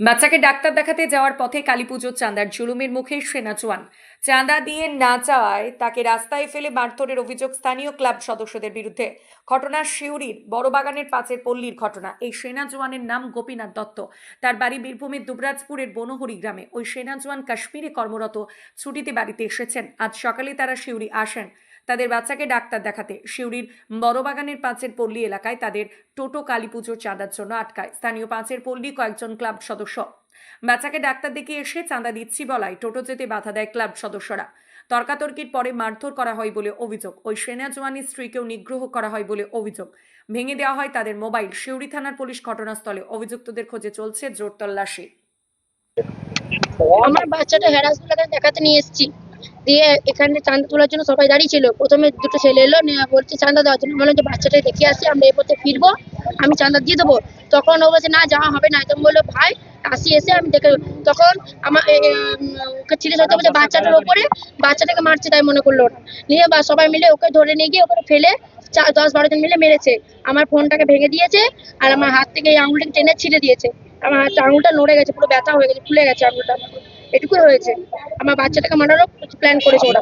বাচ্চাকে ডাক্তার দেখাতে যাওয়ার পথে কালী পুজোর চাঁদার জুলুমের মুখে সেনা চোয়ান চাঁদা দিয়ে না চাওয়ায় তাকে রাস্তায় ফেলে মারধরের অভিযোগ স্থানীয় ক্লাব সদস্যদের বিরুদ্ধে। ঘটনা শিউরির বড়বাগানের পাঁচের পল্লীর ঘটনা। এই সেনা জওয়ানের নাম গোপীনাথ দত্ত। তার বাড়ি বীরভূমের দুবরাজপুরের বনহরি গ্রামে। ওই সেনা জওয়ান কাশ্মীরে কর্মরত। ছুটিতে বাড়িতে এসেছেন। আজ সকালে তারা শিউরি আসেন। তাদের বাচ্চাকে ডাক্তার দেখাতে। শিউরির বড়বাগানের পাঁচের পল্লী এলাকায় তাদের টোটো কালী পুজোর চাঁদার জন্য আটকায়। স্থানীয় পাঁচের পল্লী কয়েকজন ক্লাব সদস্য। বাচ্চাকে ডাক্তার দেখে এসে চাঁদা দিচ্ছি বলায় টোটো যেতে বাধা দেয় ক্লাব সদস্যরা। তর্কাতর্কির পরে মারধর করা হয় বলে অভিযোগ। ওই সেনা জওয়ানের স্ত্রীকেও নিগ্রহ করা হয় বলে অভিযোগ। ভেঙে দেওয়া হয় তাদের মোবাইল। শিউরি থানার পুলিশ ঘটনাস্থলে অভিযুক্তদের খোঁজে চলছে জোর তল্লাশি আমার বাচ্চাটা হ্যারাসমেন্ট দেখাতে নিয়ে এসেছি। দিয়ে এখানে চাঁদা তোলার জন্য সবাই দাঁড়িয়ে ছিল। প্রথমে দুটো ছেলে এলো বলছে, চাঁদা দেওয়ার জন্য বললাম যে বাচ্চাটা দেখে আসি, আমরা এ পথে ফিরবো, আমি চাঁদা দিয়ে দেবো। তখন ও বলছে, না, যাওয়া হবে না। তখন বলল, ভাই, আসি, এসে আমি দেখে তখন আমার ওকে ছেলে সাথে বলছে, বাচ্চাটার ওপরে, বাচ্চাটাকে মারছে তাই মনে করল নিয়ে বা, সবাই মিলে ওকে ধরে নিয়ে গিয়ে ওখানে ফেলে চার দশ বারো জন মিলে মেরেছে। আমার ফোনটাকে ভেঙে দিয়েছে আর আমার হাত থেকে এই আঙুলটাকে টেনে ছিঁড়ে দিয়েছে। আমার হাতটা আঙুলটা নড়ে গেছে, পুরো ব্যথা হয়ে গেছে, ফুলে গেছে আঙুলটা। এটুকুই হয়েছে। আমার বাচ্চাটাকে মারারও প্ল্যান করেছে ওরা।